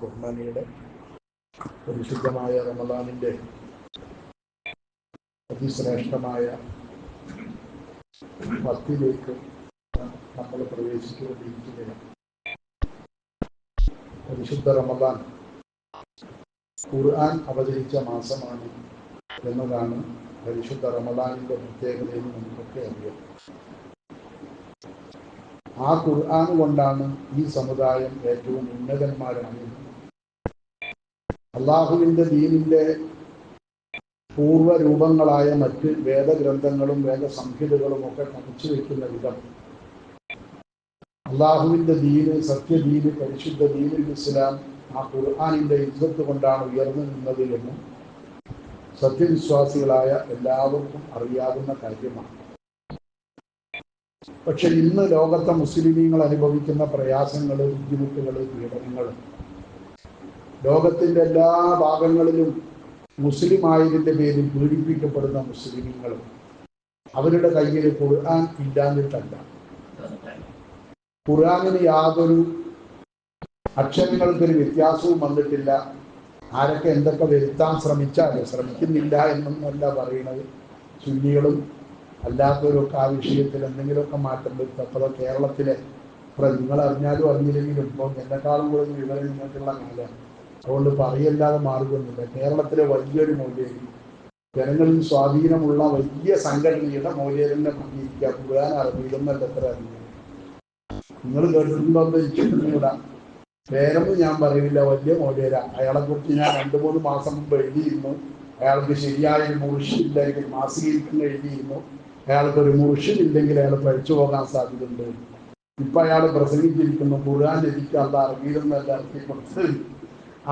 കുർബാനയുടെ പരിശുദ്ധമായ റമദാനിന്റെ അതിശ്രേഷ്ഠമായ ഭക്തിയിലേക്ക് നമ്മൾ പ്രവേശിച്ചുകൊണ്ടിരിക്കുകയാണ്. പരിശുദ്ധ റമദാൻ ഖുർആൻ അവതരിച്ച മാസമാണ് എന്നതാണ് പരിശുദ്ധ റമദാനിന്റെ പ്രത്യേകതയെന്ന് നമുക്കൊക്കെ അറിയാം. ആ ഖുർആൻ കൊണ്ടാണ് ഈ സമുദായം ഏറ്റവും ഉന്നതന്മാരായത് അള്ളാഹുവിന്റെ ദീനിന്റെ പൂർവരൂപങ്ങളായ മറ്റ് വേദഗ്രന്ഥങ്ങളും വേദസംഹിതകളും ഒക്കെ കണിച്ചു വെക്കുന്ന വിധം അള്ളാഹുവിന്റെ ദീന് സത്യദീന് പരിശുദ്ധ ദീനുൽ ഇസ്ലാം ആ ഖുർആാനിന്റെ ഇജ്ജത്ത് കൊണ്ടാണ് ഉയർന്നു നിന്നത് സത്യവിശ്വാസികളായ എല്ലാവർക്കും അറിയാവുന്ന കാര്യമാണ്. പക്ഷെ ഇന്ന് ലോകത്തെ മുസ്ലിമീങ്ങൾ അനുഭവിക്കുന്ന പ്രയാസങ്ങൾ ബുദ്ധിമുട്ടുകൾ പീഡനങ്ങൾ ലോകത്തിന്റെ എല്ലാ ഭാഗങ്ങളിലും മുസ്ലിം ആയതിന്റെ പേരിൽ പീഡിപ്പിക്കപ്പെടുന്ന മുസ്ലിമീങ്ങൾ അവരുടെ കയ്യിൽ ഖുർആൻ ഇല്ലാഞ്ഞിട്ടല്ല. ഖുർആാനിന് യാതൊരു അക്ഷരങ്ങൾക്കൊരു വ്യത്യാസവും വന്നിട്ടില്ല. ആരൊക്കെ എന്തൊക്കെ വരുത്താൻ ശ്രമിച്ചാലും ശ്രമിക്കുന്നില്ല എന്നൊന്നല്ല പറയുന്നത് സുന്നികളും അല്ലാത്തവരൊക്കെ ആ വിഷയത്തിൽ എന്തെങ്കിലുമൊക്കെ മാറ്റം വരുത്തും. അപ്പോൾ കേരളത്തിലെ ഇപ്പം നിങ്ങൾ അറിഞ്ഞാലും അറിഞ്ഞില്ലെങ്കിലും ഇപ്പോൾ എന്നെക്കാളും കൂടുതൽ വിവരം നിങ്ങൾക്കുള്ള കാലമാണ് അതുകൊണ്ട് പറയല്ലാതെ മാർഗമൊന്നുമില്ല കേരളത്തിലെ വലിയൊരു മൂല്യം ജനങ്ങളിൽ സ്വാധീനമുള്ള വലിയ സംഘടനയുടെ മൂല്യതന്നെ പറഞ്ഞിരിക്കുക പുരാൻ അറിയില്ലെന്നല്ല എത്ര അറിയുന്നത് നിങ്ങൾ കേട്ടിട്ടുണ്ടോ എന്ന് പേരൊന്നും ഞാൻ പറയില്ല. വലിയ മോലേര അയാളെ കുറിച്ച് ഞാൻ രണ്ടു മൂന്ന് മാസം മുമ്പ് എഴുതിയിരുന്നു. അയാൾക്ക് ശരിയായ ഒരു മാസികയിരിക്കുന്ന എഴുതിയിരുന്നു. അയാൾക്ക് ഒരു മുറിഷിലില്ലെങ്കിൽ അയാൾ പഠിച്ചു പോകാൻ സാധ്യതയുണ്ട്. ഇപ്പൊ അയാൾ പ്രസംഗിച്ചിരിക്കുന്നു ഖുർആൻ എനിക്ക് അല്ല അറിയില്ലെന്നല്ല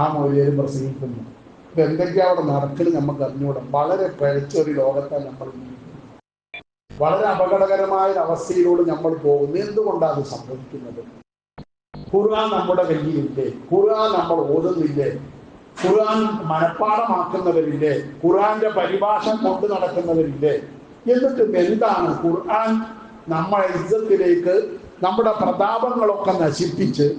ആ മൊഴിയിൽ പ്രസംഗിക്കുന്നു. ഇപ്പൊ എന്തൊക്കെയാ അവിടെ നടക്കുന്നത് നമുക്ക് അറിഞ്ഞുകൂടാം വളരെ പഴച്ച ഒരു ലോകത്താണ് നമ്മൾ വളരെ അപകടകരമായ ഒരു അവസ്ഥയിലൂടെ നമ്മൾ പോകുന്നു. എന്തുകൊണ്ടാണ് അത് സംഭവിക്കുന്നത്? ഖുർആൻ നമ്മുടെ കയ്യിലില്ലേ? ഖുർആൻ നമ്മൾ ഓതുന്നില്ലേ? ഖുർആൻ മനഃപ്പാടമാക്കുന്നവരില്ലേ ഖുർആന്റെ പരിഭാഷ കൊണ്ടു നടക്കുന്നവരില്ലേ? എന്നിട്ട് എന്താണ് ഖുർആൻ നമ്മളെ ഇജ്ജത്തിലേക്ക് നമ്മുടെ പ്രതാപങ്ങളൊക്കെ നശിപ്പിച്ച്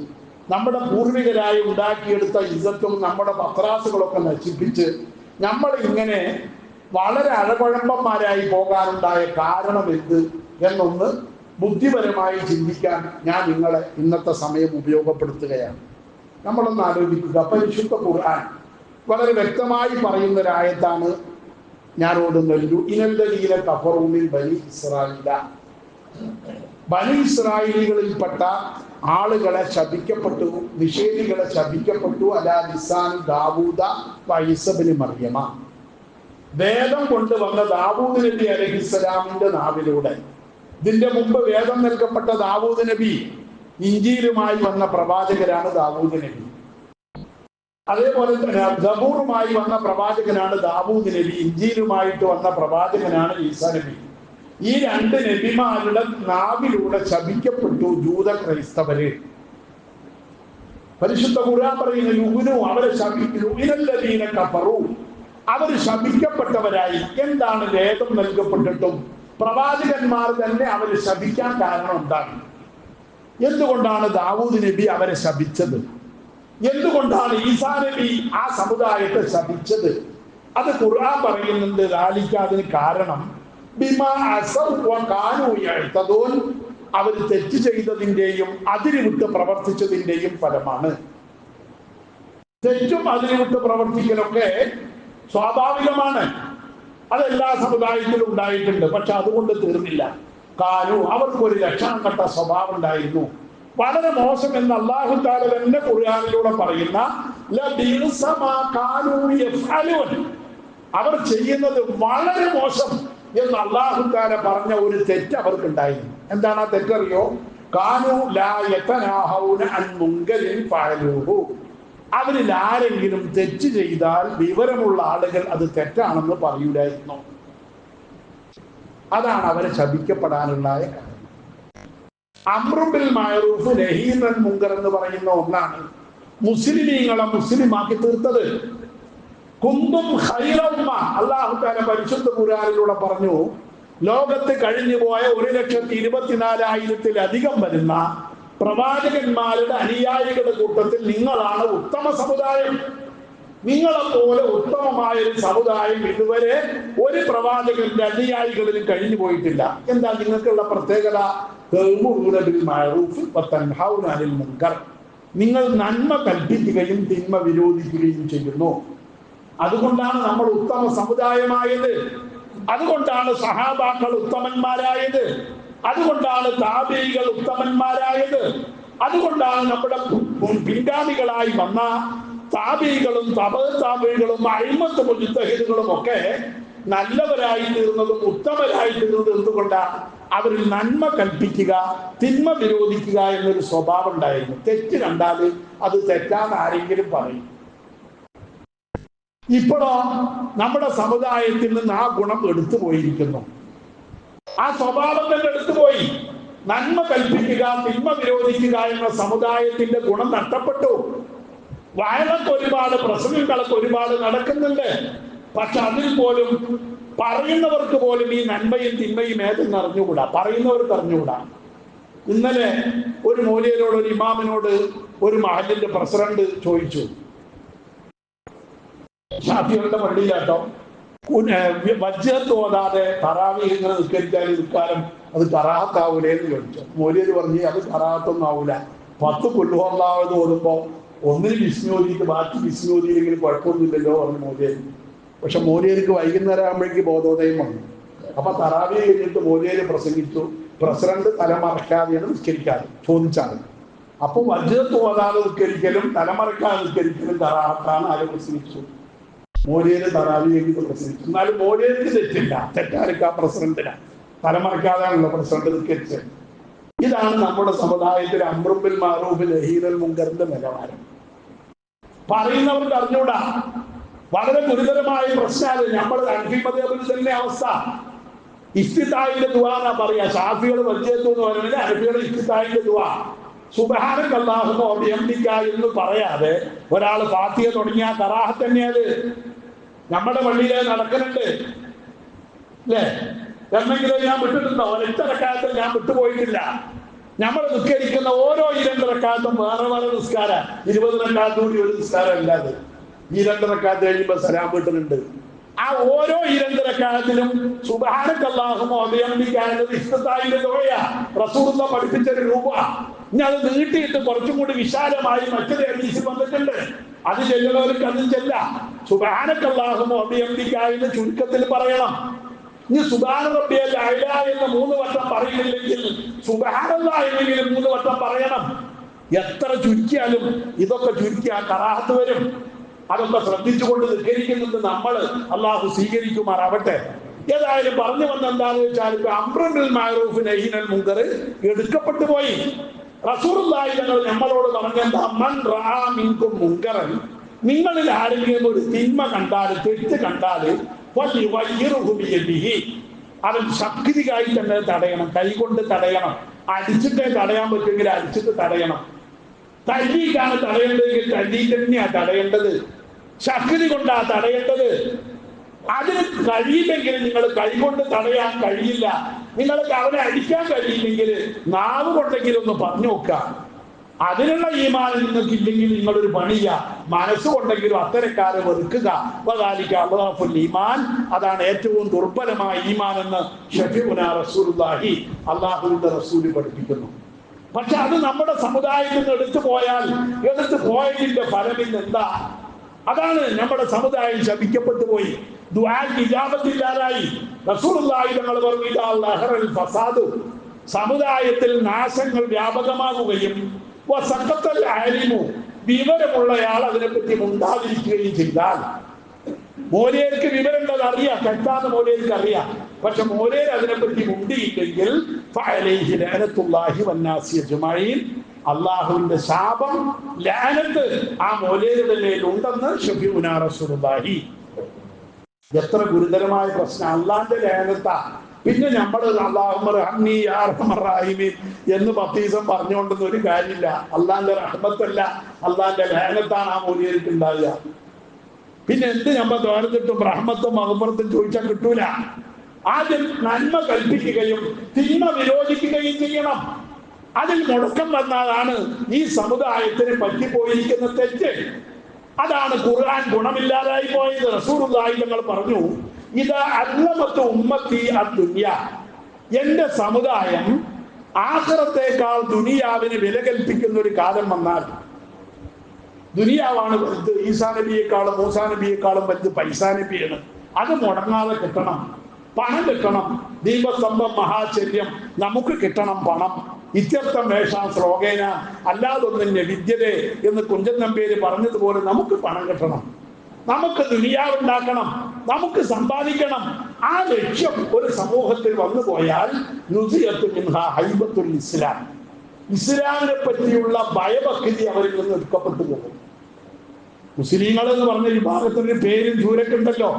നമ്മുടെ പൂർവികരായി ഉണ്ടാക്കിയെടുത്ത ഇജ്ജത്തും നമ്മുടെ പത്രാസുകളൊക്കെ നശിപ്പിച്ച് നമ്മൾ ഇങ്ങനെ വളരെ അഴകുഴമ്പന്മാരായി പോകാനുണ്ടായ കാരണം എന്ത് എന്നൊന്ന് ബുദ്ധിപരമായി ചിന്തിക്കാൻ ഞാൻ നിങ്ങളെ ഇന്നത്തെ സമയം ഉപയോഗപ്പെടുത്തുകയാണ്. നമ്മളൊന്ന് ആലോചിക്കുക. പരിശുദ്ധ ഖുർആൻ വളരെ വ്യക്തമായി പറയുന്ന ഒരായത്താണ് ഞാൻ ഓടുന്നത് ഇനല്ലീല കഫറൂമിൽ ബനി ഇസ്രായില. ബനി ഇസ്രായേലികളിൽപ്പെട്ട ആളുകളെ ശപിക്കപ്പെട്ടു നിഷേധികളെ ശപിക്കപ്പെട്ടു അലാ ലിസാൻ ദാവൂദ വൈസബിന് മറിയമ. വേദം കൊണ്ടുവന്ന ദാവൂദ് നബി അലഹിസ്സലാമിന്റെ നാവിലൂടെ. ഇതിന്റെ മുമ്പ് വേദം നൽകപ്പെട്ട ദാവൂദ് നബി ഇഞ്ചിയിലുമായി വന്ന പ്രവാചകരാണ് ദാവൂദ് നബി. അതേപോലെ തന്നെ ദബൂറുമായി വന്ന പ്രവാചകനാണ് ദാവൂദ് നബി ഇഞ്ചിയിലുമായിട്ട് വന്ന പ്രവാചകനാണ് ഈസാ നബി. ഈ രണ്ട് നബിമാരുടെ നാവിലൂടെ ശപിക്കപ്പെട്ടു ജൂത ക്രൈസ്തവര്. പരിശുദ്ധ ഖുർആൻ പറയുന്ന യുവിനു അവരെ ശപിക്കുന്നു കഫറു. അവർ ശപിക്കപ്പെട്ടവരായി. എന്താണ് വേദം നൽകപ്പെട്ടിട്ടും പ്രവാചകന്മാർ തന്നെ അവരെ ശപിക്കാൻ കാരണം എന്താണ്? എന്തുകൊണ്ടാണ് ദാവൂദ് നബി അവരെ ശപിച്ചത്? എന്തുകൊണ്ടാണ് ഈസാ നബി ആ സമുദായത്തെ ശപിച്ചത്? അത് ഖുർആൻ പറയുന്നുണ്ട് ലാലിക്കാതിന് കാരണം അവർ തെറ്റ് ചെയ്തതിന്റെയും അതിരിവിട്ട് പ്രവർത്തിച്ചതിന്റെയും ഫലമാണ്. തെറ്റും അതിരിവിട്ട് പ്രവർത്തിക്കലൊക്കെ സ്വാഭാവികമാണ്. അതെല്ലാ സമുദായത്തിലും ഉണ്ടായിട്ടുണ്ട് പക്ഷെ അതുകൊണ്ട് തീർന്നില്ല. കാനു അവർക്കൊരു ലക്ഷണം കണ്ട സ്വഭാവം ഉണ്ടായിരുന്നു. വളരെ മോശം എന്ന് അള്ളാഹു താല തന്നെ ഖുർആാനിലൂടെ പറയുന്ന അവർ ചെയ്യുന്നത് വളരെ മോശം എന്ന് അള്ളാഹു താല പറഞ്ഞ ഒരു തെറ്റ് അവർക്ക് ഉണ്ടായിരുന്നു എന്താണ് ആ തെറ്ററിയോ കാനു അവരിൽ ആരെങ്കിലും തെറ്റ് ചെയ്താൽ വിവരമുള്ള ആളുകൾ അത് തെറ്റാണെന്ന് പറയൂലായിരുന്നു? അതാണ് അവരെ ശപിക്കപ്പെടാനുള്ള കാരണം അമ്രുബിൽ മാറൂഫ് ലഹീനൻ മുങ്കർ എന്ന് പറയുന്ന ഒന്നാണ് മുസ്ലിമീങ്ങളെ മുസ്ലിമാക്കി തീർത്തത്. കുന്തും ഹൈറമ്മ അള്ളാഹു താല പരിശുദ്ധ പുരാനിലൂടെ പറഞ്ഞു ലോകത്ത് കഴിഞ്ഞു പോയ ഒരു ലക്ഷത്തി ഇരുപത്തിനാലായിരത്തിലധികം വരുന്ന പ്രവാചകന്മാരുടെ അനുയായികളുടെ കൂട്ടത്തിൽ നിങ്ങളാണ് ഉത്തമ സമുദായം. നിങ്ങളെ പോലെ ഉത്തമമായ ഒരു സമുദായം ഇതുവരെ ഒരു പ്രവാചകന്റെ അനുയായികളിലും കഴിഞ്ഞു പോയിട്ടില്ല എന്താ നിങ്ങൾക്കുള്ള പ്രത്യേകത? നിങ്ങൾ നന്മ കൽപ്പിക്കുകയും തിന്മ വിരോധിക്കുകയും ചെയ്യുന്നു. അതുകൊണ്ടാണ് നമ്മൾ ഉത്തമ സമുദായമായത്. അതുകൊണ്ടാണ് സഹാബാക്കൾ ഉത്തമന്മാരായത്. അതുകൊണ്ടാണ് താബികൾ ഉത്തമന്മാരായത്. അതുകൊണ്ടാണ് നമ്മുടെ പിൻഗാമികളായി വന്ന താബികളും തപ താബികളും അഴിമത്ത് മുജിത്തഹിദുകളും ഒക്കെ നല്ലവരായി തീർന്നതും ഉത്തമരായി തീർന്നതും എന്തുകൊണ്ടാണ് അവരിൽ നന്മ കൽപ്പിക്കുക തിന്മ വിരോധിക്കുക എന്നൊരു സ്വഭാവം ഉണ്ടായിരുന്നു. തെറ്റ് കണ്ടാൽ അത് തെറ്റാന്ന് ആരെങ്കിലും പറയും. ഇപ്പോഴോ നമ്മുടെ സമുദായത്തിൽ നിന്ന് ആ ഗുണം എടുത്തു പോയിരിക്കുന്നു. ആ സ്വഭാവം തന്നെ എടുത്തുപോയി നന്മ കൽപ്പിക്കുക തിന്മ വിരോധിക്കുക എന്ന സമുദായത്തിന്റെ ഗുണം നഷ്ടപ്പെട്ടു. വയലൊക്കെ ഒരുപാട് പ്രസംഗങ്ങളൊക്കെ ഒരുപാട് നടക്കുന്നുണ്ട്. പക്ഷെ അതിൽ പോലും പറയുന്നവർക്ക് പോലും ഈ നന്മയും തിന്മയും ഏതെന്ന് അറിഞ്ഞുകൂടാ? പറയുന്നവർക്ക് അറിഞ്ഞുകൂടാ ഇന്നലെ ഒരു മൂലയിലോട് ഒരു ഇമാമിനോട് ഒരു മഹലിന്റെ പ്രസിഡന്റ് ചോദിച്ചു. ഷാഫികളുടെ പള്ളിയിലാട്ടോ വജ്ജത്ത് ഓതാതെ തറാവി ഇങ്ങനെ നിസ്കരിച്ചാൽ നിൽക്കാലം അത് കറാഹത്താവൂലേ എന്ന് ചോദിച്ചു. മൂലയിൽ പറഞ്ഞു അത് കറാഹത്തൊന്നും ആവൂല. പത്ത് കൊല്ലുകൊള്ളാവത് ഓടുമ്പോ ഒന്നിന് വിസ്മയോദിയിട്ട് ബാക്കി വിസ്മയോദിയിലെങ്കിലും കുഴപ്പമൊന്നുമില്ലല്ലോ പറഞ്ഞു മൂല്യര് പക്ഷെ മോദിയർക്ക് വൈകുന്നേരം ആകുമ്പോഴേക്ക് ബോധോദയം വന്നു. അപ്പൊ തറാവി കഴിഞ്ഞിട്ട് മോദിയെ പ്രസംഗിച്ചു. പ്രസിഡന്റ് തലമറക്കാതെയാണ് നിസ്കരിക്കാറ് ചോദിച്ചാണ് അപ്പൊ വജ്ജത്ത് ഓതാതെ നിസ്കരിക്കലും തലമറക്കാതെ നിസ്കരിക്കലും തറാത്താണ് ആര് പ്രസംഗിച്ചു. മോദിയെ തറാവി കഴിഞ്ഞിട്ട് പ്രസംഗിച്ചു. എന്നാലും മോഡിയർക്ക് തെറ്റില്ല. തെറ്റാർക്ക് ആ പ്രസിഡന്റിന്. തലമറക്കാതെയാണല്ലോ പ്രസിഡന്റ് നിസ്കരിച്ചത്. ഇതാണ് നമ്മുടെ സമുദായത്തിൽ അമ്രുബിൽ മാറൂബിൽ ഹീറൽ മുങ്കറിന്റെ നിലവാരം. പറയുന്നവർക്ക് അറിഞ്ഞൂടാ വളരെ ഗുരുതരമായ പ്രശ്നമാണ്. നമ്മൾ അൻഫിമതേബിൽ തന്നെ അവസ്ഥ. ഇഫ്തിത്തായിന്റെ ദുവാന്നാ പറയാ. ഷാഫികൾ പരിചയത്തു എന്ന് പറയുന്നത് അനഫികൾ ഇഫ്തിത്തായിന്റെ ദുവാ സുബഹാനക്കല്ലാഹുമോ അഭിയംബിക്ക എന്ന് പറയാതെ ഒരാൾ പാത്തിയെ തുടങ്ങിയ കറാഹ തന്നെയത്. നമ്മുടെ പള്ളിയിലെ നടക്കുന്നുണ്ട്. അല്ലേ? എന്നെങ്കിലും ഞാൻ വിട്ടിട്ടുണ്ടോ? ഒരൊറ്റ കാലത്ത് ഞാൻ വിട്ടുപോയിട്ടില്ല. നമ്മൾ നിസ്കരിക്കുന്ന ഓരോ ഇരണ്ടരക്കാലത്തും വേറെ വേറെ നിസ്കാര. ഇരുപത് റക്കാലത്ത് കൂടി ഒരു നിസ്കാരം ഇല്ലാതെ ഈ രണ്ടരക്കാലത്ത് കഴിയുമ്പോൾ കഴിയുമ്പോ സലാം വീട്ടുന്നുണ്ട് ആ ഓരോ റക്കാലത്തിലും സുബഹാനക്കല്ലാഹുമോ അഭിയംബിക്കാനുള്ളത് ഇഷ്ടത്തായിന്റെ തുകയാ റസൂറുള്ള പഠിപ്പിച്ചൊരു രൂപ. ഇനി അത് നീട്ടിയിട്ട് കുറച്ചും കൂടി വിശാലമായി മറ്റൊരു ഹദീസിൽ വന്നിട്ടുണ്ട്. അത് ചെല്ലുന്നവർക്ക് അതും ചെല്ല. സുബാനക്കല്ലാഹുമോ അഭിയന്തിക്കായെന്ന് ചുരുക്കത്തിൽ പറയണം. ഇനി സുബാന റബ്ബിയൽ എന്ന് മൂന്ന് വട്ടം പറയുന്നില്ലെങ്കിൽ സുബാനല്ല മൂന്ന് വട്ടം പറയണം. എത്ര ചുരുക്കിയാലും ഇതൊക്കെ ചുരുക്കി ആ കറാഹത്ത് വരും. അതൊക്കെ ശ്രദ്ധിച്ചുകൊണ്ട് നിൽക്കരിക്കുന്നുണ്ട് നമ്മൾ. അള്ളാഹു സ്വീകരിക്കുമാറാവട്ടെ. ഏതായാലും പറഞ്ഞു വന്ന എന്താണെന്ന് വെച്ചാൽ ഇപ്പൊ അമ്രബിൽ മാറൂഫ് നഹീനൽ മുങ്കർ എടുക്കപ്പെട്ടു പോയി. റസൂറുല്ലായി തങ്ങൾ നമ്മളോട് പറഞ്ഞെന്താ? മുങ്കറൻ നിങ്ങളിൽ ആരെങ്കിലും ഒരു തിന്മ കണ്ടാൽ തെറ്റ് കണ്ടാൽ അവൻ ശക്തിയായി തന്നെ തടയണം. കൈകൊണ്ട് തടയണം. അടിച്ചിട്ടേ തടയാൻ പറ്റുമെങ്കിൽ അടിച്ചിട്ട് തടയണം. തല്ലിയിട്ടാണ് തടയേണ്ടതെങ്കിൽ തല്ലി തന്നെയാ തടയേണ്ടത്. ശക്തി കൊണ്ടാ തടയേണ്ടത്. അതിന് കഴിയില്ലെങ്കിൽ നിങ്ങൾ കൈകൊണ്ട് തടയാൻ കഴിയില്ല. നിങ്ങൾക്ക് അവനെ അടിക്കാൻ കഴിയില്ലെങ്കിൽ നാവ് കൊണ്ടെങ്കിലും ഒന്ന് പറഞ്ഞു നോക്കുക. അതിനുള്ള ഈമാൻ നിങ്ങൾക്ക് ഇല്ലെങ്കിൽ നിങ്ങളൊരു പണിയ മനസ്സുകൊണ്ടെങ്കിലും അത്തരക്കാരെ വെറുക്കുക. അള്ളാഹുൽ ഈമാൻ. അതാണ് ഏറ്റവും ദുർബലമായ ഈമാൻ എന്ന് റസൂലുള്ളാഹി അള്ളാഹുവിന്റെ റസൂൽ പഠിപ്പിക്കുന്നു. പക്ഷെ അത് നമ്മുടെ സമുദായത്തിൽ നിന്ന് എടുത്തു പോയാൽ എടുത്തു പോയതിന്റെ ഫലം ഇന്ന് എന്താ? അതാണ് നമ്മുടെ സമുദായം ശപിക്കപ്പെട്ടു പോയി. തങ്ങൾ പറഞ്ഞു ഫസാദു. സമുദായത്തിൽ നാശങ്ങൾ വ്യാപകമാകുകയും വസക്കത്തൽ ആലിമു വിവരമുള്ളയാൾ അതിനെപ്പറ്റി ഉണ്ടാതിരിക്കുകയും ചെയ്താൽ മോലേർക്ക് വിവരമുള്ളത് അറിയാം. തെറ്റാന്ന് മോലേർക്ക് അറിയാം. പക്ഷെ മോലേർ അതിനെപ്പറ്റി മുണ്ടിയില്ലെങ്കിൽ അള്ളാഹുവിന്റെ ശാപം ലാനത്ത് ആ മോലേരുടെ മേൽ ഉണ്ടെന്ന് ഷബിഉനാ റസൂലുള്ളാഹി. എത്ര ഗുരുതരമായ പ്രശ്നം. അള്ളാന്റെ ലാനത്താ പിന്നെ നമ്മൾ എന്ന് പത്തീസം പറഞ്ഞുകൊണ്ടൊന്നും ഒരു കാര്യമില്ല. അള്ളാന്റെ റഹ്മത്തല്ല അള്ളാന്റെ ലാനത്താണ് ആ ഉണ്ടാവുക. പിന്നെ എന്ത് നമ്മൾ തോരത്തിട്ടും റഹ്മത്തും മഹപ്പുറത്തും ചോദിച്ചാൽ കിട്ടൂല. ആദ്യം നന്മ കൽപ്പിക്കുകയും തിന്മ വിരോധിക്കുകയും ചെയ്യണം. അതിൽ മുടക്കം വന്നതാണ് ഈ സമുദായത്തിന് പറ്റിപ്പോയിരിക്കുന്ന തെറ്റ്. അതാണ് ഖുർആൻ ഗുണമില്ലാതായി പോയത്. റസൂർ തങ്ങൾ പറഞ്ഞു ഇത് അല്ലമത്ത് ഉമ്മത്തി അദ്ദുന്യ എന്റെ സമുദായം ആഹ്റത്തേക്കാൾ ദുനിയാവിന് വില കൽപ്പിക്കുന്ന ഒരു കാലം വന്നാൽ ദുനിയാവാണ് വലുത്. ഈസാ നബിയേക്കാളും മൂസാ നബിയേക്കാളും വലുത് പൈസാ നബിയാണ്. അത് മുടങ്ങാതെ കിട്ടണം. പണം കിട്ടണം. ദീപസ്തംഭം മഹാചര്യം നമുക്ക് കിട്ടണം പണം. ഇത്യർത്ഥം വേഷ ശ്ലോകേന. അല്ലാതൊന്നും വിദ്യതെ എന്ന് കുഞ്ചൻ നമ്പേര് പറഞ്ഞതുപോലെ നമുക്ക് പണം കിട്ടണം. നമുക്ക് ദുനിയാവുണ്ടാക്കണം. നമുക്ക് സമ്പാദിക്കണം. ആ ലക്ഷ്യം ഒരു സമൂഹത്തിൽ വന്നു പോയാൽ ഹൈബത്തുൽ ഇസ്ലാം. ഇസ്ലാമിനെ പറ്റിയുള്ള ഭയഭക്തി അവരിൽ നിന്ന് എടുക്കപ്പെട്ടു പോകും. മുസ്ലിങ്ങൾ എന്ന് പറഞ്ഞ വിഭാഗത്തിന് പേരും ചൂരക്കുണ്ടല്ലോ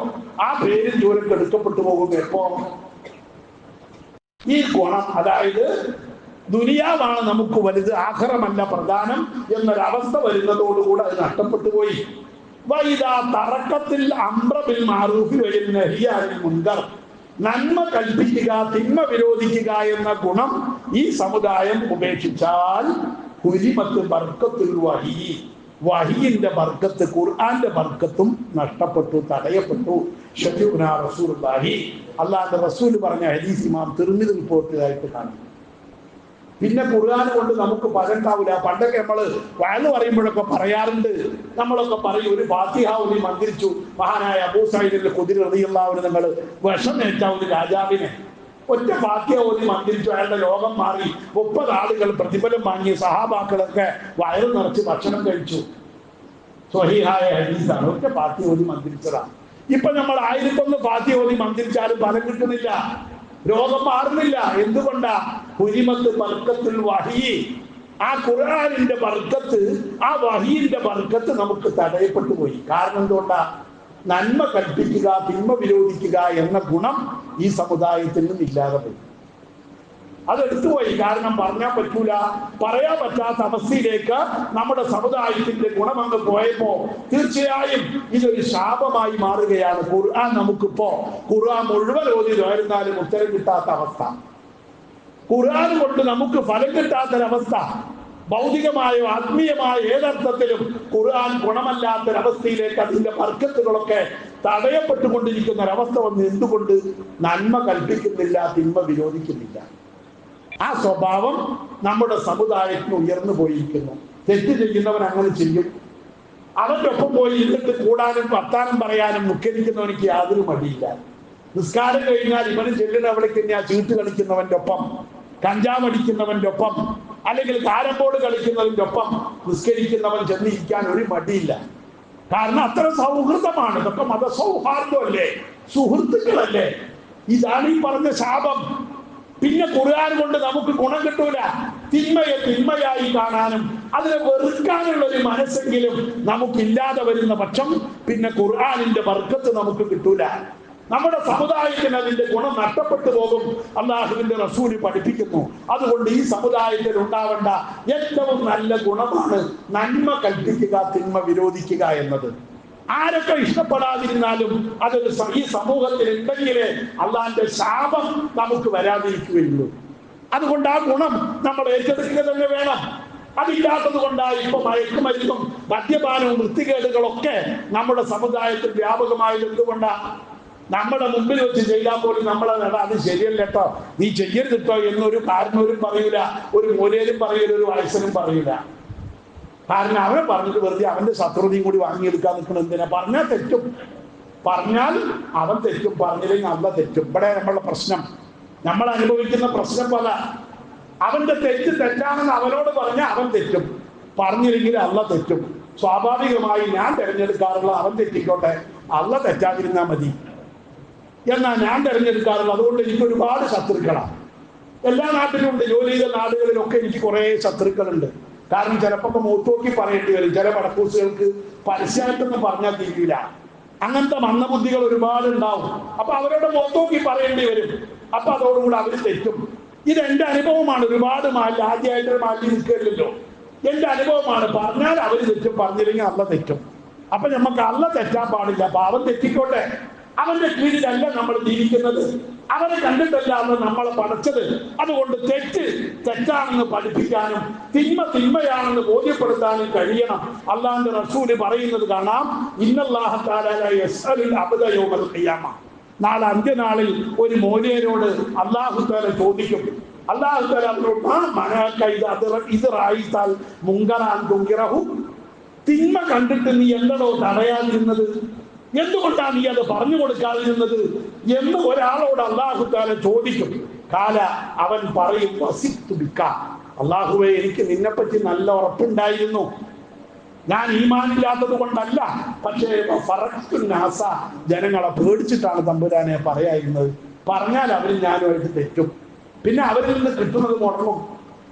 ആ പേരും ചൂരക്ക് എടുക്കപ്പെട്ടു പോകും എപ്പോ? ഈ ഗുണം അതായത് ദുനിയാവാണ് നമുക്ക് വലുത് ആഹ്റമല്ല പ്രധാനം എന്നൊരവസ്ഥ വരുന്നതോടുകൂടെ അത് നഷ്ടപ്പെട്ടു പോയി. തറക്കത്തിൽ അമ്രബിൽ നന്മ കൽപ്പിക്കുക തിന്മ വിരോധിക്കുക എന്ന ഗുണം ഈ സമുദായം ഉപേക്ഷിച്ചാൽ കുരിമത്ത് ബർക്കത്തിൽ വഹി. വഹിയിന്റെ ബർക്കത്ത് ഖുർആന്റെ ബർക്കത്തും നഷ്ടപ്പെട്ടു തടയപ്പെട്ടു. ഷഫീഖുന റസൂലുള്ളാഹി. അല്ലാതെ റസൂൽ പറഞ്ഞ ഹദീസ് ഇമാം തിരുമിതി റിപ്പോർട്ടിലായിട്ട് കാണും പിന്നെ ഖുർആൻ കൊണ്ട് നമുക്ക് പകണ്ടാവില്ല പണ്ടൊക്കെ നമ്മൾ വയന്ന് പറയുമ്പോഴൊക്കെ പറയാറുണ്ട്. നമ്മളൊക്കെ പറയും ഒരു ഫാത്തിഹ ഒരു മന്ത്രിച്ചു. മഹാനായ അബൂസാഹിദിന്റെ കുതിര ഹൃദയുള്ള നിങ്ങൾ വിഷമേറ്റ ഒരു രാജാവിനെ. ഒറ്റ ഫാത്തിഹ ഓതി മന്ത്രിച്ചു. അയാളുടെ ലോകം മാറി. മുപ്പത് ആളുകൾ പ്രതിഫലം വാങ്ങി. സഹാബാക്കളൊക്കെ വയറ് നിറച്ച് ഭക്ഷണം കഴിച്ചു. സ്വഹീഹായ ഹദീസാണ്. ഒറ്റ ഫാത്തിഹ ഓതി മന്ത്രിച്ചതാണ്. ഇപ്പൊ നമ്മൾ ആയിരത്തൊന്ന് ഫാത്തിഹ ഓതി മന്ത്രിച്ചാലും ഫലം കിട്ടുന്നില്ല. രോഗം മാറുന്നില്ല. എന്തുകൊണ്ടാ? കുരിമത്ത് ബർക്കത്തിൽ വഹി. ആ ഖുർആനിന്റെ ബർക്കത്ത് ആ വഹീന്റെ ബർക്കത്ത് നമുക്ക് തടയപ്പെട്ടു പോയി. കാരണം എന്തുകൊണ്ടാ? നന്മ കൽപ്പിക്കുക തിന്മ വിരോധിക്കുക എന്ന ഗുണം ഈ സമുദായത്തിൽ നിന്നും ഇല്ലാതെ പോയി. അതെടുത്തുപോയി. കാരണം പറഞ്ഞാൽ പറ്റൂല. പറയാൻ പറ്റാത്ത അവസ്ഥയിലേക്ക് നമ്മുടെ സമുദായത്തിന്റെ ഗുണമങ്ങ് പോയപ്പോ തീർച്ചയായും ഇതൊരു ശാപമായി മാറുകയാണ്. ഖുർആൻ നമുക്കിപ്പോ ഖുർആൻ മുഴുവൻ ഓതി വരുന്നാലും ഉത്തരം കിട്ടാത്ത അവസ്ഥ. ഖുർആൻ കൊണ്ട് നമുക്ക് ഫലം കിട്ടാത്തൊരവസ്ഥ. ഭൗതികമായോ ആത്മീയമായോ ഏതർത്ഥത്തിലും ഖുർആൻ ഗുണമല്ലാത്തൊരവസ്ഥയിലേക്ക് അതിന്റെ വർക്കത്തുകളൊക്കെ തടയപ്പെട്ടുകൊണ്ടിരിക്കുന്ന ഒരവസ്ഥ വന്ന് എന്തുകൊണ്ട് നന്മ കൽപ്പിക്കുന്നില്ല തിന്മ വിരോധിക്കുന്നില്ല? ആ സ്വഭാവം നമ്മുടെ സമുദായത്തിന് ഉയർന്നു പോയിരിക്കുന്നു. തെറ്റ് ചെയ്യുന്നവൻ അങ്ങനെ ചെയ്യും. അവന്റെ ഒപ്പം പോയി ഇരുന്നിട്ട് കൂടാനും വർത്താനം പറയാനും മുഖ്യരിക്കുന്നവനിക്ക് യാതൊരു മടിയില്ല. നിസ്കാരം കഴിഞ്ഞാൽ ഇവന് ചെല്ലുന്ന അവിടേക്ക് ആ ചീട്ട് കളിക്കുന്നവന്റെ ഒപ്പം കഞ്ചാവ് അടിക്കുന്നവന്റെ ഒപ്പം അല്ലെങ്കിൽ കാരംബോർഡ് കളിക്കുന്നതിന്റെ ഒപ്പം നിസ്കരിക്കുന്നവൻ ചെന്നിരിക്കാൻ ഒരു മടിയില്ല. കാരണം അത്ര സൗഹൃദമാണ്. ഇതൊക്കെ മതസൗഹാർദ്ദമല്ലേ? സുഹൃത്തുക്കളല്ലേ? ഇതാണ് ഈ പറഞ്ഞ ശാപം. പിന്നെ ഖുർആൻ കൊണ്ട് നമുക്ക് ഗുണം കിട്ടൂല. തിന്മയെ തിന്മയായി കാണാനും അതിനെ വെറുക്കാനുള്ള ഒരു മനസ്സെങ്കിലും നമുക്കില്ലാതെ വരുന്ന പക്ഷം പിന്നെ ഖുർആനിന്റെ വർക്കത്ത് നമുക്ക് കിട്ടൂല. നമ്മുടെ സമുദായത്തിന് അതിന്റെ ഗുണം നഷ്ടപ്പെട്ടു പോകും. അള്ളാഹുവിന്റെ റസൂൽ പഠിപ്പിക്കുന്നു. അതുകൊണ്ട് ഈ സമുദായത്തിൽ ഉണ്ടാവേണ്ട ഏറ്റവും നല്ല ഗുണമാണ് നന്മ കൽപ്പിക്കുക തിന്മ വിരോധിക്കുക എന്നത്. ആരൊക്കെ ഇഷ്ടപ്പെടാതിരുന്നാലും അതൊരു ഈ സമൂഹത്തിൽ ഉണ്ടെങ്കിലേ അള്ളാന്റെ ശാപം നമുക്ക് വരാതിരിക്കുകയുള്ളൂ. അതുകൊണ്ട് ആ ഗുണം നമ്മൾ ഏറ്റെടുക്കുക തന്നെ വേണം. അതില്ലാത്തത് കൊണ്ടാണ് ഇപ്പൊ മയക്കുമരുന്നും മദ്യപാനവും വൃത്തികേടുകളൊക്കെ നമ്മുടെ സമുദായത്തിൽ വ്യാപകമായത് എന്തുകൊണ്ടാ? നമ്മുടെ മുമ്പിൽ വെച്ച് ചെയ്താൽ പോലും നമ്മളെ നേടാ അത് ശരിയല്ല കേട്ടോ. നീ ചെയ്യരുത് കേട്ടോ എന്നൊരു കാരണവരും പറയൂല. ഒരു മൂലയിലും പറയൂല ഒരു വയസ്സനും പറയൂല. കാരണം അവനെ പറഞ്ഞിട്ട് വെറുതെ അവന്റെ ശത്രുതയും കൂടി വാങ്ങിയെടുക്കാൻ നിൽക്കണം എന്തിനാ? പറഞ്ഞാൽ തെറ്റും. പറഞ്ഞാൽ അവൻ തെറ്റും പറഞ്ഞില്ലെങ്കിൽ അല്ല തെറ്റും. ഇവിടെ നമ്മളുടെ പ്രശ്നം. നമ്മൾ അനുഭവിക്കുന്ന പ്രശ്നം പല അവന്റെ തെറ്റ് തെറ്റാണെന്ന് അവനോട് പറഞ്ഞാൽ അവൻ തെറ്റും. പറഞ്ഞില്ലെങ്കിൽ അല്ല തെറ്റും. സ്വാഭാവികമായി ഞാൻ തിരഞ്ഞെടുക്കാറുള്ള അവൻ തെറ്റിക്കോട്ടെ. അല്ല തെറ്റാതിരുന്നാൽ മതി. എന്നാ ഞാൻ തിരഞ്ഞെടുക്കാറുള്ള അതുകൊണ്ട് എനിക്ക് ഒരുപാട് ശത്രുക്കളാണ്. എല്ലാ നാട്ടിലും ഉണ്ട്. ജോലി ചെയ്ത നാടുകളിലൊക്കെ എനിക്ക് കുറേ ശത്രുക്കളുണ്ട്. കാരണം ചിലപ്പോ മൂത്തോക്കി പറയേണ്ടി വരും. ചില വടക്കൂസുകൾക്ക് പരസ്യമായിട്ടൊന്നും പറഞ്ഞാൽ തീരില്ല അങ്ങനത്തെ മന്ദബുദ്ധികൾ ഒരുപാട് ഉണ്ടാവും അപ്പൊ അവരുടെ മൂത്തോക്കി പറയേണ്ടി വരും. അപ്പൊ അതോടുകൂടി അവർ തെറ്റും. ഇത് എന്റെ അനുഭവമാണ്. ഒരുപാട് മാറ്റി ആദ്യമായിട്ട് മാറ്റി നിൽക്കില്ലല്ലോ എന്റെ അനുഭവമാണ്. പറഞ്ഞാൽ അവർ തെറ്റും പറഞ്ഞില്ലെങ്കിൽ അല്ല തെറ്റും. അപ്പൊ നമുക്ക് അല്ല തെറ്റാൻ പാടില്ല. അവൻ തെറ്റിക്കോട്ടെ. അവന്റെ കീഴിലല്ല നമ്മൾ ജീവിക്കുന്നത്. അവരെ അവർ നമ്മളെ പഠിച്ചത് അതുകൊണ്ട് തെറ്റ് തെറ്റാണെന്ന് പഠിപ്പിക്കാനും തിന്മ തിന്മയാണെന്ന് ബോധ്യപ്പെടുത്താനും കഴിയണം. അള്ളാന്റെ റസൂൽ പറയുന്നത് കാണാം ഇന്നല്ലാഹത്താലോമ നാളെ അന്ത്യനാളിൽ ഒരു മോലിയരോട് അള്ളാഹുത്താല ചോദിക്കും. അള്ളാഹുത്താല അവരോട് ആ മനക്ക മുങ്കറാൻ തിന്മ കണ്ടിട്ട് നീ എന്തടോ തടയാതിരുന്നത്? എന്തുകൊണ്ടാണ് നീ അത് പറഞ്ഞു കൊടുക്കാതിരുന്നത് എന്ന് ഒരാളോട് അള്ളാഹു താല ചോദിക്കും. കാല അവൻ പറയും വസിത്തുടിക്ക അള്ളാഹുവെ എനിക്ക് നിന്നെപ്പറ്റി നല്ല ഉറപ്പുണ്ടായിരുന്നു. ഞാൻ ഈമാനില്ലാത്തത് കൊണ്ടല്ല പക്ഷേ പറക്കുന്നാസ ജനങ്ങളെ പേടിച്ചിട്ടാണ് തമ്പുരാനെ പറയായിരുന്നത്. പറഞ്ഞാൽ അവർ ഞാനുമായിട്ട് തെറ്റും. പിന്നെ അവരിൽ നിന്ന് കിട്ടുന്നത് മുടങ്ങും.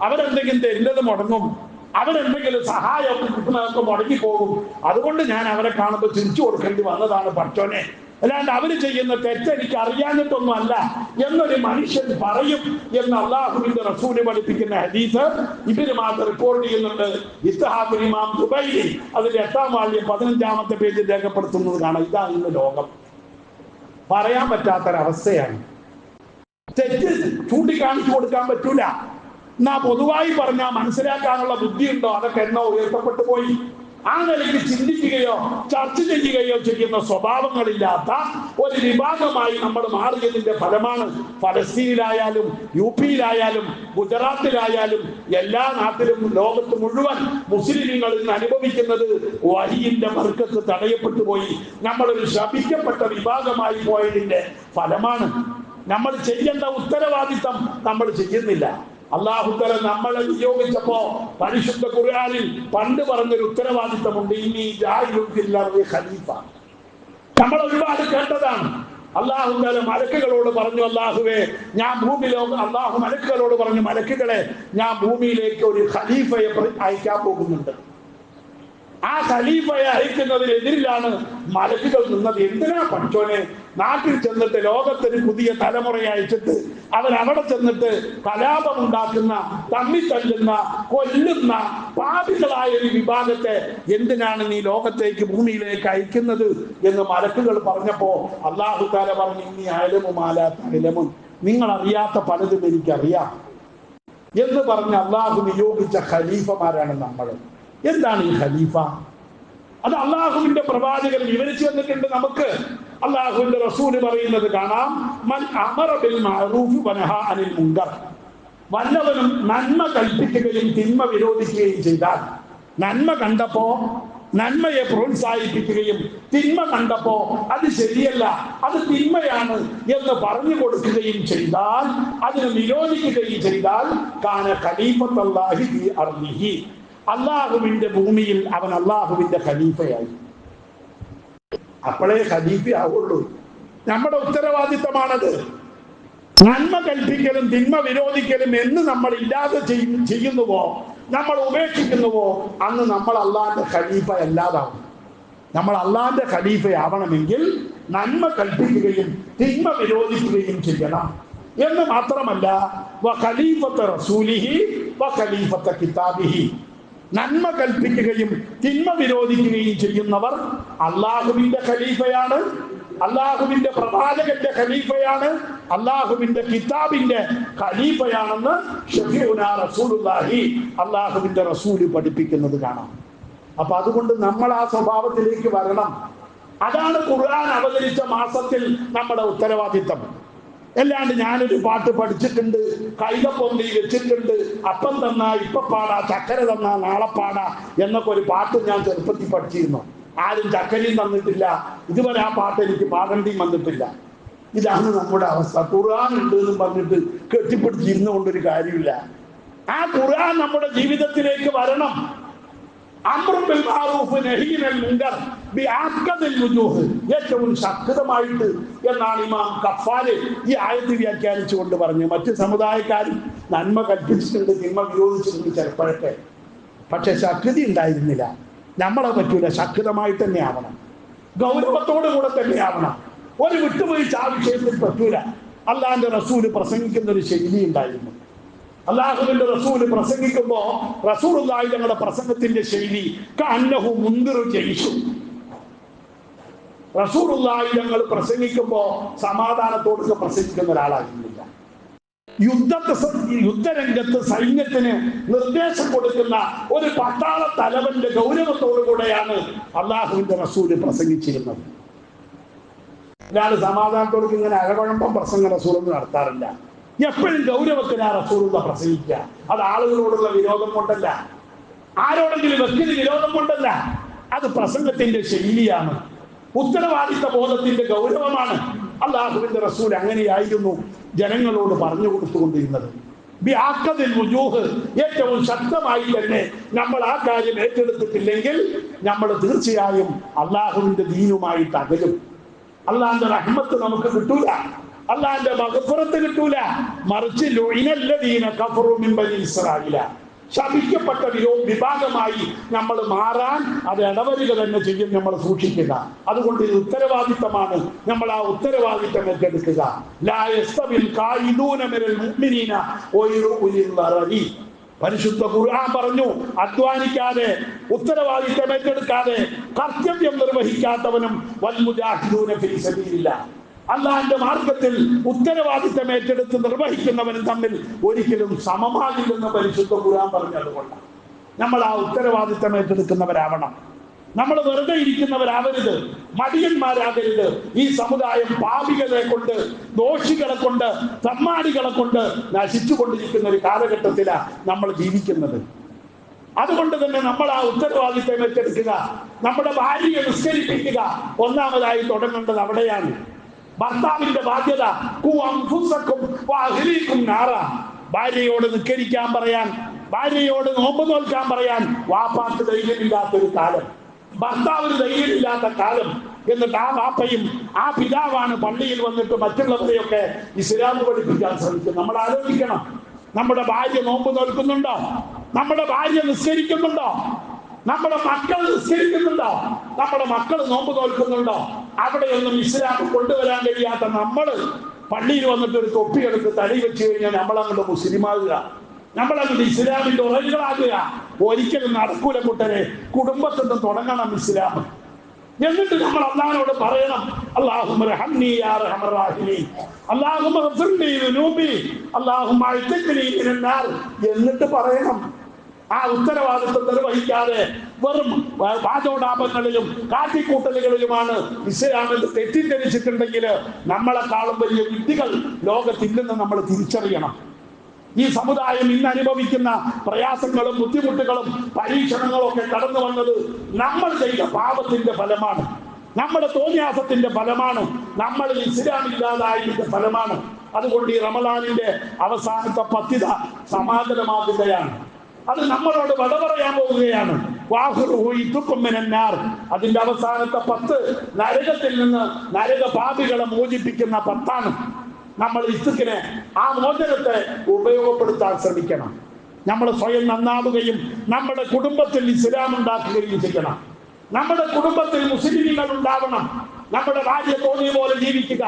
അവരെന്തെങ്കിലും തരുന്നത് മുടങ്ങും. അവരെന്തെങ്കിലും സഹായമൊക്കെ കിട്ടുന്നതൊക്കെ മുടങ്ങി പോകും. അതുകൊണ്ട് ഞാൻ അവരെ കാണുമ്പോൾ തിരിച്ചു കൊടുക്കേണ്ടി വന്നതാണ് പഠിച്ചോനെ അല്ലാണ്ട് അവർ ചെയ്യുന്ന തെറ്റ് എനിക്ക് അല്ല എന്നൊരു മനുഷ്യൻ പറയും എന്ന് അള്ളാഹുവിന്റെ റസൂൽ പഠിപ്പിക്കുന്ന ഹദീസ്. ഇവർ മാത്രം റിപ്പോർട്ട് ചെയ്യുന്നുണ്ട്. ഇസ്തഹാബുൽ ഇമാം ദുബൈയിൽ അതിന്റെ എട്ടാം വാള്യം പതിനഞ്ചാമത്തെ പേജിൽ രേഖപ്പെടുത്തുന്നത് കാണാം. ഇതാണ് ഇന്ന് ലോകം. പറയാൻ പറ്റാത്തൊരവസ്ഥയാണ്. തെറ്റ് ചൂണ്ടിക്കാണിച്ചു കൊടുക്കാൻ പറ്റൂല. എന്നാ പൊതുവായി പറഞ്ഞാൽ മനസ്സിലാക്കാനുള്ള ബുദ്ധിയുണ്ടോ? അതൊക്കെ എന്നോ ഉയർത്തപ്പെട്ടു പോയി. ആ നിലയ്ക്ക് ചിന്തിക്കുകയോ ചർച്ച ചെയ്യുകയോ ചെയ്യുന്ന സ്വഭാവങ്ങളില്ലാത്ത ഒരു വിഭാഗമായി നമ്മൾ മാറിയതിന്റെ ഫലമാണ് ഫലസ്തീനിലായാലും യു പിയിലായാലും ഗുജറാത്തിലായാലും എല്ലാ നാട്ടിലും ലോകത്ത് മുഴുവൻ മുസ്ലിങ്ങൾ ഇന്ന് അനുഭവിക്കുന്നത് വഹിയിന്റെ മറുക്കത്ത് തടയപ്പെട്ടു പോയി. നമ്മളൊരു ശപിക്കപ്പെട്ട വിഭാഗമായി പോയതിന്റെ ഫലമാണ്. നമ്മൾ ചെയ്യേണ്ട ഉത്തരവാദിത്തം നമ്മൾ ചെയ്യുന്നില്ല. അള്ളാഹുത്തല നമ്മളെ നിയോഗിച്ചപ്പോ പരിശുദ്ധ ഖുർആനിൽ പണ്ട് പറഞ്ഞൊരു ഉത്തരവാദിത്തമുണ്ട് ഇനി ഖലീഫ. നമ്മൾ ഒരുപാട് കേട്ടതാണ്. അള്ളാഹുത്തല മലക്കുകളോട് പറഞ്ഞു അള്ളാഹുവെ ഞാൻ ഭൂമിയിലോ അള്ളാഹു മലക്കുകളോട് പറഞ്ഞു മലക്കുകളെ ഞാൻ ഭൂമിയിലേക്ക് ഒരു ഖലീഫയെ അയക്കാൻ പോകുന്നുണ്ട്. ആ ഖലീഫയെ അയക്കുന്നതിനെതിരിലാണ് മലക്കുകൾ നിന്നത്. എന്തിനാ പഠിച്ചോനെ? നാട്ടിൽ ചെന്നിട്ട് ലോകത്തിന് പുതിയ തലമുറയെ അയച്ചിട്ട് അവൻ അവിടെ ചെന്നിട്ട് കലാപം ഉണ്ടാക്കുന്ന തമ്മിത്തല്ലുന്ന കൊല്ലുന്ന പാപികളായ ഒരു വിഭാഗത്തെ എന്തിനാണ് നീ ലോകത്തേക്ക് ഭൂമിയിലേക്ക് അയക്കുന്നത് എന്ന് മലക്കുകൾ പറഞ്ഞപ്പോ അള്ളാഹു താല പറഞ്ഞു ഇനി അയലമുമാലാത്ത അയലമും നിങ്ങൾ അറിയാത്ത പലതും എനിക്കറിയാം എന്ന് പറഞ്ഞ് അള്ളാഹു നിയോഗിച്ച ഖലീഫമാരാണ് നമ്മൾ. എന്താണ് ഈ ഖലീഫ? അത് അള്ളാഹുവിന്റെ പ്രവാചകൻ വിവരിച്ചു വന്നിട്ടുണ്ട് നമുക്ക്. അള്ളാഹുവിന്റെ റസൂൽ പറയുന്നത് കാണാം. മൻ അമറ ബിൽ അനിൽ മുങ്കർ. വല്ലവനും നന്മ കൽപ്പിക്കുകയും തിന്മ വിരോധിക്കുകയും ചെയ്താൽ നന്മ കണ്ടപ്പോ നന്മയെ പ്രോത്സാഹിപ്പിക്കുകയും തിന്മ കണ്ടപ്പോ അത് ശരിയല്ല അത് തിന്മയാണ് എന്ന് പറഞ്ഞു കൊടുക്കുകയും ചെയ്താൽ അതിന് നിരോധിക്കുകയും ചെയ്താൽ കാന ഖലീഫത്തല്ലാഹി ഫീ അർളിഹി അള്ളാഹുവിന്റെ ഭൂമിയിൽ അവൻ അള്ളാഹുവിന്റെ ഖലീഫയായി. അപ്പോഴേ ഖലീഫ ആവുള്ളൂ. നമ്മുടെ ഉത്തരവാദിത്തമാണത്. നന്മ കൽപ്പിക്കലും തിന്മ വിരോധിക്കലും എന്ന് നമ്മൾ ഇല്ലാതെ ചെയ്യും- ചെയ്യുന്നുവോ നമ്മൾ ഉപേക്ഷിക്കുന്നുവോ അന്ന് നമ്മൾ അള്ളാന്റെ ഖലീഫ അല്ലാതാവും നമ്മൾ അള്ളാന്റെ ഖലീഫയാവണമെങ്കിൽ നന്മ കൽപ്പിക്കുകയും തിന്മ വിരോധിക്കുകയും ചെയ്യണം. എന്ന് മാത്രമല്ല വ ഖലീഫത്ത് റസൂലിഹി വ ഖലീഫത്ത് കിതാബിഹി. നന്മ കൽപ്പിക്കുകയും തിന്മ വിരോധിക്കുകയും ചെയ്യുന്നവർ അള്ളാഹുവിന്റെ ഖലീഫയാണ് അള്ളാഹുവിന്റെ പ്രവാചകന്റെ ഖലീഫയാണ് അള്ളാഹുവിന്റെ കിതാബിന്റെ ഖലീഫയാണെന്ന് അള്ളാഹുവിന്റെ റസൂൽ പഠിപ്പിക്കുന്നത് കാണാം. അപ്പൊ അതുകൊണ്ട് നമ്മൾ ആ സ്വഭാവത്തിലേക്ക് വരണം. അതാണ് ഖുർആൻ അവതരിച്ച മാസത്തിൽ നമ്മുടെ ഉത്തരവാദിത്തം. അല്ലാണ്ട് ഞാനൊരു പാട്ട് പഠിച്ചിട്ടുണ്ട് കൈതപ്പൊന്തി വെച്ചിട്ടുണ്ട്. അപ്പം തന്നാ ഇപ്പൊ പാടാ ചക്കര തന്നാ നാളെ പാടാ എന്നൊക്കെ ഒരു പാട്ട് ഞാൻ ചെറുപ്പത്തിൽ പഠിച്ചിരുന്നു. ആരും ചക്കരയും തന്നിട്ടില്ല. ഇതുവരെ ആ പാട്ട് എനിക്ക് പാടേണ്ടിയും വന്നിട്ടില്ല. ഇതാണ് നമ്മുടെ അവസ്ഥ. ഖുർആൻ ഉണ്ട് എന്നും പറഞ്ഞിട്ട് കെട്ടിപ്പിടിച്ചിരുന്നുകൊണ്ടൊരു കാര്യമില്ല. ആ ഖുർആൻ നമ്മുടെ ജീവിതത്തിലേക്ക് വരണം. അമ്രും ബിൽ മാറൂഫ് നഹീൻ അൽ മുങ്കർ ബിഅഖദിൽ വുജൂഹ്. ഏറ്റവും ശക്തമായിട്ട് എന്നാണ് ഇമാം കഫാൽ ഈ ആയത്ത് വ്യാഖ്യാനിച്ചുകൊണ്ട് പറഞ്ഞു മറ്റ് സമുദായക്കാരും നന്മ കൽപ്പിച്ചിട്ടുണ്ട് തിന്മ വിരോധിച്ചിട്ടുണ്ട് ചിലപ്പോഴൊക്കെ. പക്ഷെ ശക്തി ഉണ്ടായിരുന്നില്ല. നമ്മളെ പറ്റൂല. ശക്തമായിട്ട് തന്നെ ആവണം. ഗൗരവത്തോടു കൂടെ തന്നെ ആവണം. ഒരു വിട്ടുവീഴ്ച ആ പറ്റൂല. അള്ളാന്റെ റസൂൽ പ്രസംഗിക്കുന്ന ഒരു ശൈലി ഉണ്ടായിരുന്നു. അള്ളാഹുവിന്റെ റസൂൽ പ്രസംഗിക്കുമ്പോ റസൂൽ ഞങ്ങളുടെ പ്രസംഗത്തിന്റെ ശൈലി അന്നഹു മുന്തിറു ജയിച്ചു. റസൂൾ ഞങ്ങൾ പ്രസംഗിക്കുമ്പോ സമാധാനത്തോടൊക്കെ പ്രസംഗിക്കുന്ന ഒരാളായിരുന്നില്ല. യുദ്ധത്തെ യുദ്ധരംഗത്ത് സൈന്യത്തിന് നിർദ്ദേശം കൊടുക്കുന്ന ഒരു പട്ടാള തലവന്റെ ഗൗരവത്തോടു കൂടെയാണ് അള്ളാഹുവിന്റെ റസൂൽ പ്രസംഗിച്ചിരുന്നത്. ഒരാൾ സമാധാനത്തോടൊക്കെ ഇങ്ങനെ അഴകുഴമ്പം പ്രസംഗം റസൂലൊന്നും നടത്താറില്ല. എപ്പോഴും ഗൗരവത്തിന് ആ റസൂലുള്ള പ്രസംഗിക്കുക. അത് ആളുകളോടുള്ള വിരോധം കൊണ്ടല്ല. ആരോടെങ്കിലും വ്യക്തി വിരോധം കൊണ്ടല്ല. അത് പ്രസംഗത്തിന്റെ ശൈലിയാണ്. ഉത്തരവാദിത്ത ബോധത്തിന്റെ ഗൗരവമാണ് അള്ളാഹുവിന്റെ റസൂൽ അങ്ങനെയായിരുന്നു ജനങ്ങളോട് പറഞ്ഞു കൊടുത്തുകൊണ്ടിരുന്നത്. ഏറ്റവും ശക്തമായി തന്നെ നമ്മൾ ആ കാര്യം ഏറ്റെടുത്തിട്ടില്ലെങ്കിൽ നമ്മൾ തീർച്ചയായും അള്ളാഹുവിന്റെ ദീനുമായിട്ട് അകലും അള്ളാഹിന്റെ റഹ്മത്ത് നമുക്ക് കിട്ടൂല. അള്ളാന്റെ മകപ്പുറത്ത് കിട്ടൂല. മറിച്ച് ഇസ്രായില ശപിക്കപ്പെട്ട വിരോ വിഭാഗമായി നമ്മൾ മാറാൻ അത് ഇടവരുക തന്നെ ചെയ്യും നമ്മൾ സൂക്ഷിക്കുക. അതുകൊണ്ട് ഇത് ഉത്തരവാദിത്തമാണ്. നമ്മൾ ആ ഉത്തരവാദിത്തം ഏറ്റെടുക്കുക. പരിശുദ്ധ ഖുർആൻ പറഞ്ഞു അധ്വാനിക്കാതെ ഉത്തരവാദിത്തം ഏറ്റെടുക്കാതെ കർത്തവ്യം നിർവഹിക്കാത്തവനും വൻമുജാഹിദൂനെ ഫീ സബീലില്ലാഹ്. അള്ളാഹിന്റെ മാർഗത്തിൽ ഉത്തരവാദിത്തം ഏറ്റെടുത്ത് നിർവഹിക്കുന്നവനും തമ്മിൽ ഒരിക്കലും സമമാകില്ലെന്ന് പരിശുദ്ധ കുരാൻ പറഞ്ഞതുകൊണ്ട് നമ്മൾ ആ ഉത്തരവാദിത്തം ഏറ്റെടുക്കുന്നവരാവണം. നമ്മൾ വെറുതെ ഇരിക്കുന്നവരാവരുത്. മടിയന്മാരാകരുത്. ഈ സമുദായം പാപികളെ കൊണ്ട് ദോഷികളെ കൊണ്ട് തമ്മാടികളെ കൊണ്ട് നശിച്ചുകൊണ്ടിരിക്കുന്ന ഒരു കാലഘട്ടത്തിലാണ് നമ്മൾ ജീവിക്കുന്നത്. അതുകൊണ്ട് തന്നെ നമ്മൾ ആ ഉത്തരവാദിത്തം ഏറ്റെടുക്കുക നമ്മുടെ ഭാര്യയെ നിസ്കരിപ്പിക്കുക ഒന്നാമതായി തുടങ്ങേണ്ടത് അവിടെയാണ്. ഭർത്താവിന്റെ ബാധ്യത. ഭാര്യയോട് നിക്കരിക്കാൻ പറയാൻ ഭാര്യയോട് നോമ്പ് നോൽക്കാൻ പറയാൻ വാപ്പാക്ക് ധൈര്യമില്ലാത്തൊരു കാലം. ഭർത്താവിന് ധൈര്യമില്ലാത്ത കാലം. എന്നിട്ട് ആ വാപ്പയും ആ പിതാവാണ് പള്ളിയിൽ വന്നിട്ട് മറ്റുള്ളവരെയൊക്കെ ഇസ്ലാം പഠിപ്പിക്കാൻ ശ്രമിക്കുന്നത്. നമ്മൾ ആലോചിക്കണം. നമ്മുടെ ഭാര്യ നോമ്പ് നോൽക്കുന്നുണ്ടോ? നമ്മുടെ ഭാര്യ നിസ്കരിക്കുന്നുണ്ടോ? നമ്മുടെ മക്കൾ നിസ്കരിക്കുന്നുണ്ടോ? നമ്മുടെ മക്കൾ നോമ്പ് നോൽക്കുന്നുണ്ടോ? അവിടെയൊന്നും ഇസ്ലാം കൊണ്ടുവരാൻ കഴിയാത്ത നമ്മൾ പള്ളിയിൽ വന്നിട്ട് ഒരു തൊപ്പി തൊപ്പിയെടുത്ത് തടി വെച്ച് കഴിഞ്ഞാൽ നമ്മളങ്ങോട്ട് മുസ്ലിമാകുക നമ്മളങ്ങോട്ട് ഇസ്ലാമിന്റെ ഉറവികളാകുക. ഒരിക്കലും നടക്കൂല കുട്ടരെ. കുടുംബത്തിൽ നിന്ന് തുടങ്ങണം ഇസ്ലാം. എന്നിട്ട് നമ്മൾ അള്ളഹാനോട് പറയണം അള്ളാഹു അള്ളാഹു എന്നിട്ട് പറയണം ആ ഉത്തരവാദിത്വം നിർവഹിക്കാതെ വെറും വാചോടാപങ്ങളിലും കാട്ടിക്കൂട്ടലുകളിലുമാണ് ഇസ്ലാമിൽ തെറ്റിദ്ധരിച്ചിട്ടുണ്ടെങ്കിൽ നമ്മളെക്കാളും വലിയ വിദ്യകൾ ലോകത്തില്ലെന്ന് നമ്മൾ തിരിച്ചറിയണം. ഈ സമുദായം ഇന്ന് അനുഭവിക്കുന്ന പ്രയാസങ്ങളും ബുദ്ധിമുട്ടുകളും പരീക്ഷണങ്ങളും ഒക്കെ കടന്നു വന്നത് നമ്മൾ ചെയ്ത പാപത്തിന്റെ ഫലമാണ്. നമ്മുടെ തോന്നിയാസത്തിന്റെ ഫലമാണ്. നമ്മൾ ഇസ്ലാമില്ലാതായതിന്റെ ഫലമാണ്. അതുകൊണ്ട് ഈ റമലാനിന്റെ അവസാനത്തെ പത്തിത സമാന്തരമാകുകയാണ്. അത് നമ്മളോട് വട പറയാൻ പോവുകയാണ്. അതിന്റെ അവസാനത്തെ പത്ത് നരകത്തിൽ നിന്ന് നരക പാപികളെ മോചിപ്പിക്കുന്ന പത്താണ്. നമ്മൾ ഇസുക്കിനെ ആ മോചനത്തെ ഉപയോഗപ്പെടുത്താൻ ശ്രമിക്കണം. നമ്മൾ സ്വയം നന്നാവുകയും നമ്മുടെ കുടുംബത്തിൽ ഇസ്ലാം ഉണ്ടാക്കുകയും ചെയ്യണം. നമ്മുടെ കുടുംബത്തിൽ മുസ്ലിമികൾ ഉണ്ടാവണം. നമ്മുടെ ഭാര്യ തോന്നിയ പോലെ ജീവിക്കുക.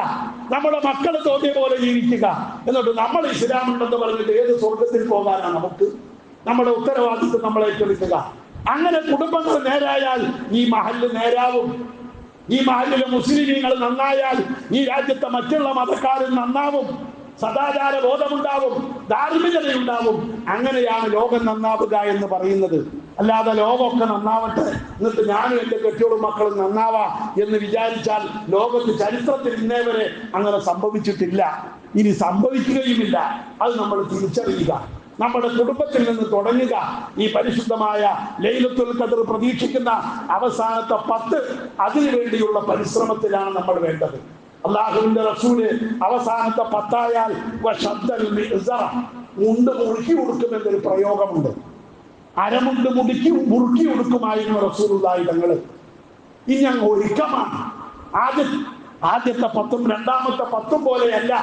നമ്മുടെ മക്കൾ തോന്നിയ പോലെ ജീവിക്കുക. എന്നിട്ട് നമ്മൾ ഇസ്ലാം ഉണ്ടെന്ന് പറഞ്ഞിട്ട് ഏത് സ്വർഗത്തിൽ പോകാനാണ് നമുക്ക്? നമ്മുടെ ഉത്തരവാദിത്വം നമ്മൾ ഏറ്റെടുക്കുക അങ്ങനെ കുടുംബങ്ങൾ നേരായാൽ ഈ മഹൽ നേരാവും. ഈ മഹലിലെ മുസ്ലിമീങ്ങൾ നന്നായാൽ ഈ രാജ്യത്തെ മറ്റുള്ള മതക്കാരും നന്നാവും. സദാചാര ബോധമുണ്ടാവും ധാർമ്മികതയുണ്ടാവും. അങ്ങനെയാണ് ലോകം നന്നാവുക എന്ന് പറയുന്നത്. അല്ലാതെ ലോകമൊക്കെ നന്നാവട്ടെ എന്നിട്ട് ഞാനും എന്റെ കെട്ടിയോളും മക്കളും നന്നാവാ എന്ന് വിചാരിച്ചാൽ ലോകത്ത് ചരിത്രത്തിൽ ഇന്നേ വരെ അങ്ങനെ സംഭവിച്ചിട്ടില്ല. ഇനി സംഭവിക്കുകയുമില്ല. അത് നമ്മൾ തിരിച്ചറിയുക. നമ്മുടെ കുടുംബത്തിൽ നിന്ന് തുടങ്ങുക. ഈ പരിശുദ്ധമായ ലൈലത്തുൽ കദർ പ്രതീക്ഷിക്കുന്ന അവസാനത്തെ പത്ത് അതിനുവേണ്ടിയുള്ള പരിശ്രമത്തിലാണ് നമ്മൾ വേണ്ടത്. അള്ളാഹുവിന്റെ റസൂൽ അവസാനത്തെ പത്തായാൽ മുണ്ട് മുറുക്കി കൊടുക്കുമെന്നൊരു പ്രയോഗമുണ്ട്. അരമുണ്ട് മുടുക്കി മുറുക്കി കൊടുക്കുമായിരുന്നു റസൂലുള്ളാഹി തങ്ങൾ. ഇനി അങ്ങ് ഒരുക്കമാണ്. ആദ്യ ആദ്യത്തെ പത്തും രണ്ടാമത്തെ പത്തും പോലെയല്ല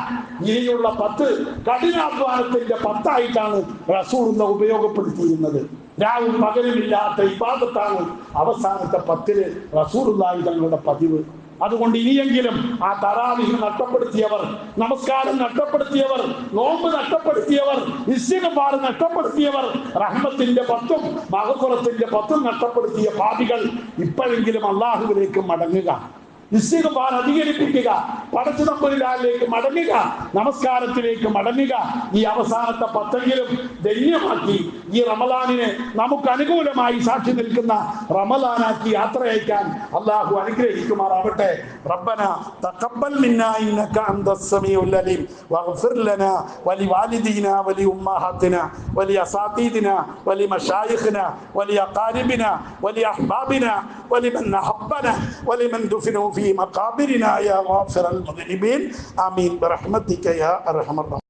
ഇനിയുള്ള പത്ത് കഠിനാധ്വാനത്തിന്റെ പത്തായിട്ടാണ് റസൂലുള്ള ഉപയോഗപ്പെടുത്തിയിരുന്നത്. രാവും പകലുമില്ലാത്ത ഇബാദത്താണ് അവസാനത്തെ പത്തിൽ റസൂലുള്ളാഹി തങ്ങളുടെ പതിവ്. അതുകൊണ്ട് ഇനിയെങ്കിലും ആ തറാവിഹ് നഷ്ടപ്പെടുത്തിയവർ നമസ്കാരം നഷ്ടപ്പെടുത്തിയവർ നോമ്പ് നഷ്ടപ്പെടുത്തിയവർ ഇസ്തിഗ്ഫാർ നഷ്ടപ്പെടുത്തിയവർ റഹ്മത്തിന്റെ പത്തും മഹക്കുറത്തിന്റെ പത്തും നഷ്ടപ്പെടുത്തിയ പാപികൾ ഇപ്പോഴെങ്കിലും അള്ളാഹുവിലേക്ക് മടങ്ങുക. ഇസ്തിഗ്ഫാർ അധികരിപ്പിക്കുക. പടച്ചുതമ്പുരാനിലേക്ക് മടങ്ങുക. നമസ്കാരത്തിലേക്ക് മടങ്ങുക. ഈ അവസാനത്തെ പത്തെങ്കിലും ധന്യമാക്കി. ഈ റമലാനിനെ നമുക്ക് അനുകൂലമായി സാക്ഷി നിൽക്കുന്ന റമലാനാക്കി യാത്ര അയക്കാൻ അള്ളാഹു അനുഗ്രഹിക്കുമാറാവട്ടെ. റബ്ബന തഖബ്ബൽ മിന്നാ ഇന്നക അന്തസ് അലീം. വഗ്ഫിർ ലനാ വലി വാലിദീനാ വലി ഉമ്മഹാത്തിനാ വലി അസാതീദിനാ വലി മഷായിഖിനാ വലി അഖാരിബിനാ വലി അഹ്ബാബിനാ വലി മൻ അഹബ്ബനാ വലി മൻ ദുഫിനു ഫീ മഖാബിരിനാ യാ ഗാഫിറൽ മുദ്നിബീൻ. ആമീൻ. ബിറഹ്മതിക യാ അർഹമർ